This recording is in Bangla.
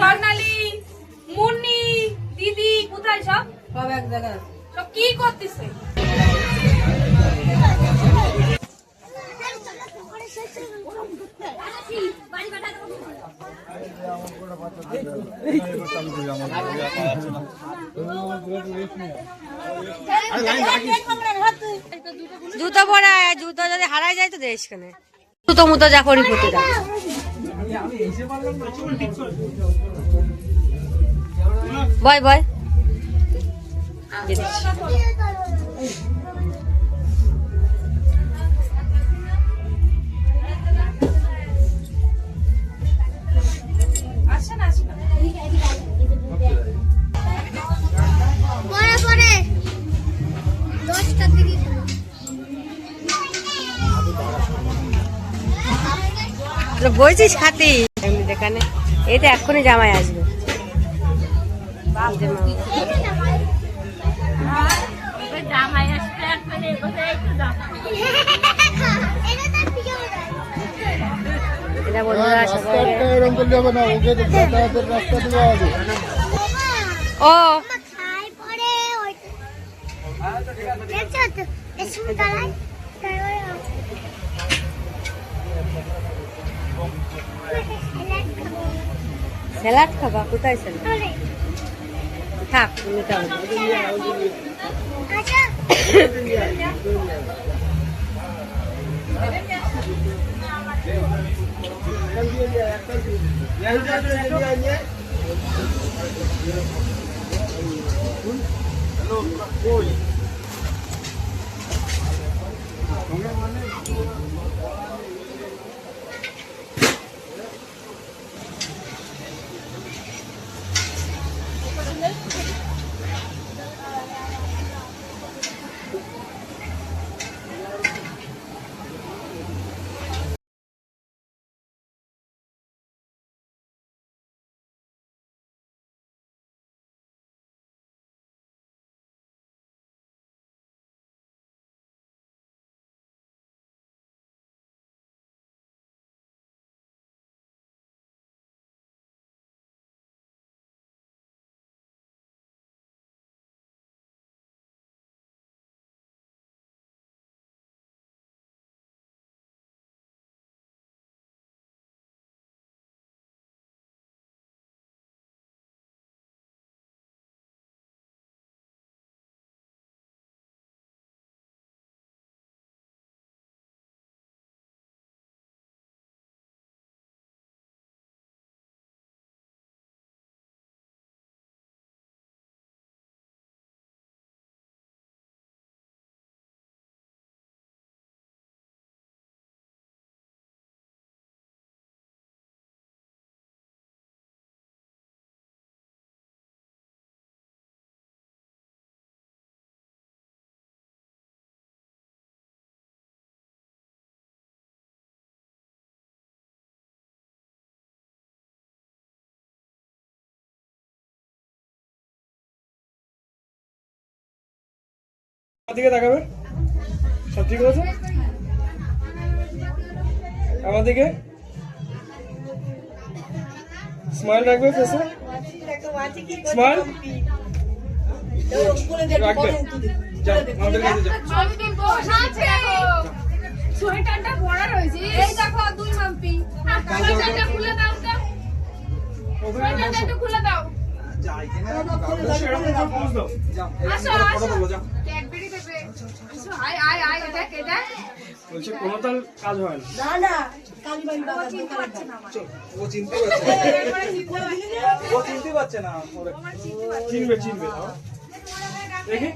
কোথায় মুন্নি, দিদি কোথায় সব সব কি করতেছে? জুতো পরে, জুতো যদি হারাই যায় তো দেশ কেন। জুতো মুতো যা করি দাও বয় বয়। বলছিস খাতি দেখানে তো এক্ষুনি জামাই আসবে। এটা এটা বন্ধুরা এরকম করলে স্যালাড খাবা? কোথায় স্যালাড? থাক তুমি খাও। আচ্ছা। দিকে তাকাবে? সব ঠিক আছে আমার দিকে? স্মাইল রাখবে ফেসে স্মাইল রাখবে। যাও আমাদের কাছে যাও। সোয়েটারটা পরা রয়েছে। এই দেখো দুই মাম্পি। সোয়েটারটা খুলে দাও তো সোয়েটারটা একটু খুলে দাও। করে pose দাও। আসো আসো। আয় এটা বলছে কোনো তার কাজ হয় না। চিনতে পারছে না ও চিনতে পারছে ও চিনতে পারছে না। চিনবে চিনবে দেখি